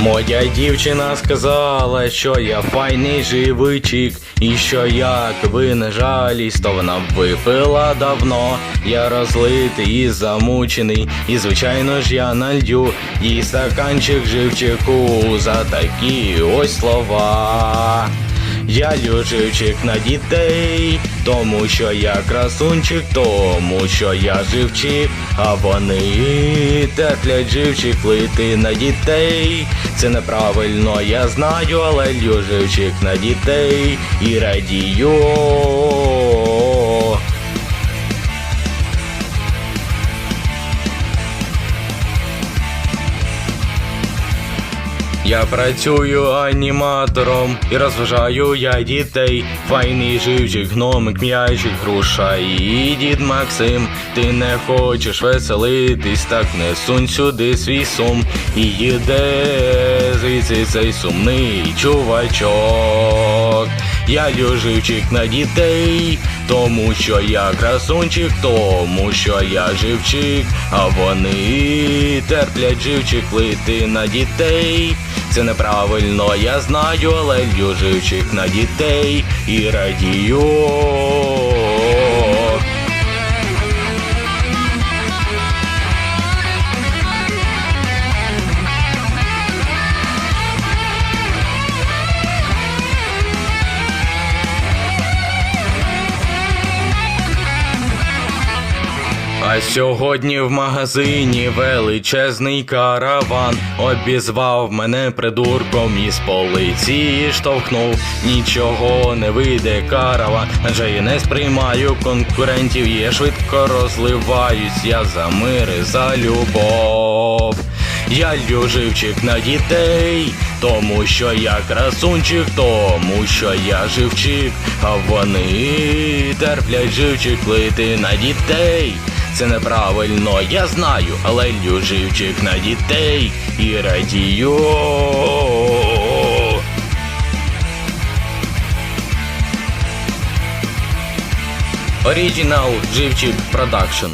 Моя дівчина сказала, що я файний живичик, і що як ви не жалість, то вона випила давно. Я розлитий і замучений, і звичайно ж я налью їй стаканчик живчику за такі ось слова. Я люживчик на дітей, тому що я красунчик, тому що я живчик, а вони теплять живчик плити на дітей. Це неправильно, я знаю, але люживчик на дітей і радію. Я працюю аніматором і розважаю я дітей. Файний живчик, гномик, м'ячик, груша і дід Максим. Ти не хочеш веселитись, так не сунь сюди свій сум. І їде звідси цей сумний чувачок. Я живчик на дітей, тому що я красунчик, тому що я живчик, а вони терплять живчик плити на дітей. Це неправильно, я знаю, але лью на дітей і радію. Сьогодні в магазині величезний караван обізвав мене придурком із полиці штовхнув. Нічого не вийде караван, адже я не сприймаю конкурентів, я швидко розливаюсь, я за мир і за любов. Я живчик на дітей, тому що я красунчик, тому що я живчик, а вони терплять живчик плити на дітей. Це неправильно, я знаю, але живчик на дітей і радію. Оригінал Живчик Продакшн